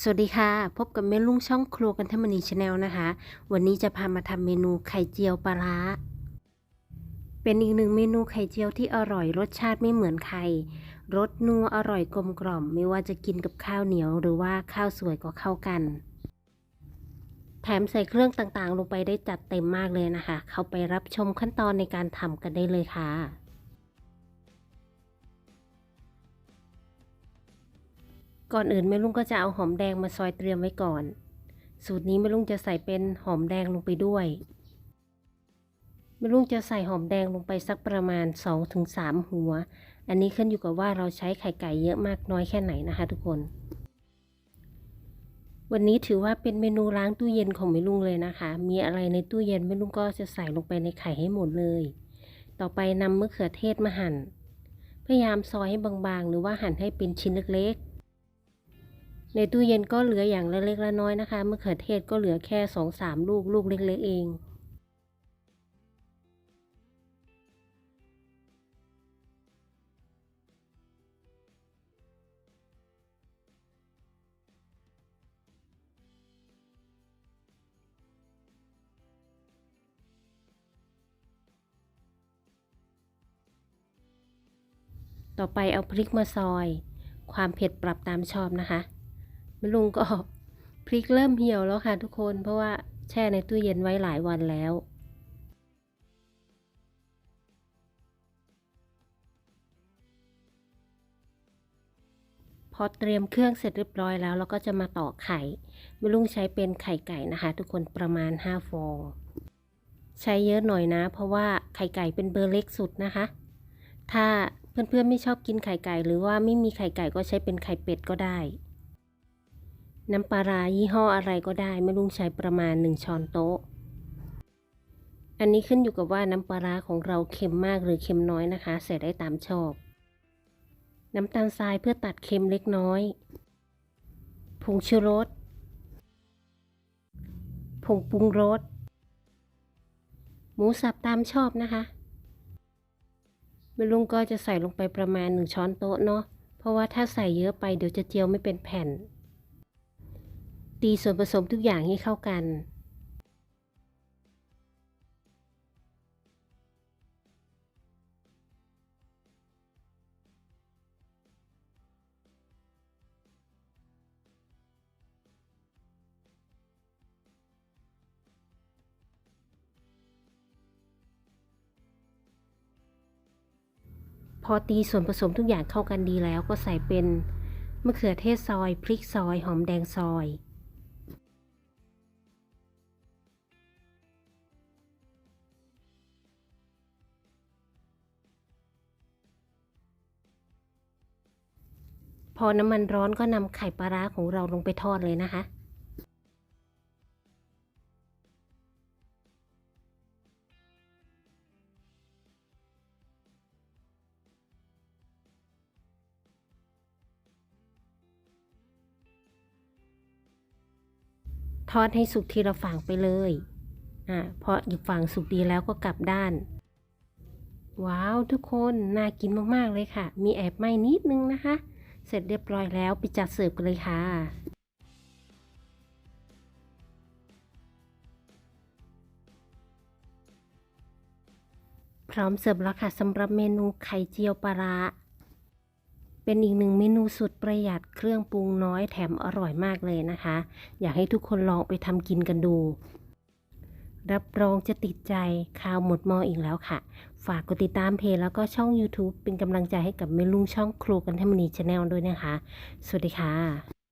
สวัสดีค่ะ พบกับเมลุงช่องครัวกันทมณีชาแนลนะคะ วันนี้จะพามาทำเมนูไข่เจียวปลาร้าเป็นอีกหนึ่งเมนูไข่เจียวที่อร่อยรสชาติไม่เหมือนใครรสนัวอร่อยกลมกล่อม ไม่ว่าจะกินกับข้าวเหนียว หรือว่าข้าวสวยก็เข้ากัน แถมใส่เครื่องต่างๆ ลงไปได้จัดเต็มมากเลยนะคะ เข้าไปรับชมขั้นตอนในการทำกันได้เลยค่ะ ก่อนอื่นแม่ลุงก็จะเอาหอมแดงมาซอยเตรียมไว้ก่อน สูตรนี้แม่ลุงจะใส่เป็นหอมแดงลงไปด้วยแม่ลุงจะใส่หอมแดงลงไปสักประมาณ 2-3 หัว อันนี้ขึ้นอยู่กับว่าเราใช้ไข่ไก่เยอะมากน้อยแค่ไหนนะคะทุกคน วันนี้ถือว่าเป็นเมนูล้างตู้เย็นของแม่ลุงเลยนะคะ มีอะไรในตู้เย็นแม่ลุงก็จะใส่ลงไปในไข่ให้หมดเลย ต่อไปนำมะเขือเทศมาหั่น พยายามซอยให้บางๆ หรือว่าหั่นให้เป็นชิ้นเล็กๆ ในตู้เย็นก็เหลืออย่างเล็กๆละน้อยนะคะมะเขือเทศก็เหลือแค่สองสามลูกลูกเล็กๆเองต่อไปเอาพริกมาซอย ความเผ็ดปรับตามชอบนะคะ แม่ลุงก็พริกเริ่มเหี่ยวแล้วค่ะทุกคน เพราะว่าแช่ในตู้เย็นไว้หลายวันแล้วพอเตรียมเครื่องเสร็จเรียบร้อยแล้วเราก็จะมาต่อไข่แม่ลุงใช้เป็นไข่ไก่นะคะ ทุกคนประมาณ 5 ฟอง ใช้เยอะหน่อยนะ เพราะว่าไข่ไก่เป็นเบอร์เล็กสุดนะคะ ถ้าเพื่อนๆไม่ชอบกินไข่ไก่ หรือว่าไม่มีไข่ไก่ก็ใช้เป็นไข่เป็ดก็ได้ น้ำปลาร้ายี่ห้ออะไรก็ได้แม่ลุงใช้ประมาณ 1 ช้อนโต๊ะ อันนี้ขึ้นอยู่กับว่าน้ำปลาร้าของเราเค็มมากหรือเค็มน้อยนะคะ ใส่ได้ตามชอบ น้ำตาลทรายเพื่อตัดเค็มเล็กน้อย ผงชูรส ผงปรุงรส หมูสับตามชอบนะคะแม่ลุงก็จะใส่ลงไปประมาณหนึ่งช้อนโต๊ะเนาะ เพราะว่าถ้าใส่เยอะไปเดี๋ยวจะเจียวไม่เป็นแผ่น ตีส่วนผสมทุกอย่างให้เข้ากัน พอตีส่วนผสมทุกอย่างเข้ากันดีแล้วก็ใส่เป็นมะเขือเทศซอย พริกซอย หอมแดงซอย พอน้ำมันร้อนก็นำไข่ปลาร้าของเราลงไปทอดเลยนะคะ ทอดให้สุกทีละฝั่งไปเลยอ่าพออีกฝั่งสุกดีแล้วก็กลับด้าน ว้าวทุกคน น่ากินมาก ๆ เลยค่ะ มีแอบไหม้นิดนึงนะคะ เสร็จเรียบร้อยแล้วไปจัดเสิร์ฟกันเลยค่ะพร้อมเสิร์ฟแล้วค่ะสำหรับเมนูไข่เจียวปลาร้าเป็นอีกหนึ่งเมนูสุดประหยัดเครื่องปรุงน้อยแถมอร่อยมากเลยนะคะ อยากให้ทุกคนลองไปทำกินกันดู รับรองจะติดใจข่าวหมดมออีกแล้วค่ะ ฝากกดติดตามเพจแล้วก็ช่อง YouTube เป็นกำลังใจให้กับเมลุงช่องครูกันทมณีชาแนลด้วยนะคะ สวัสดีค่ะ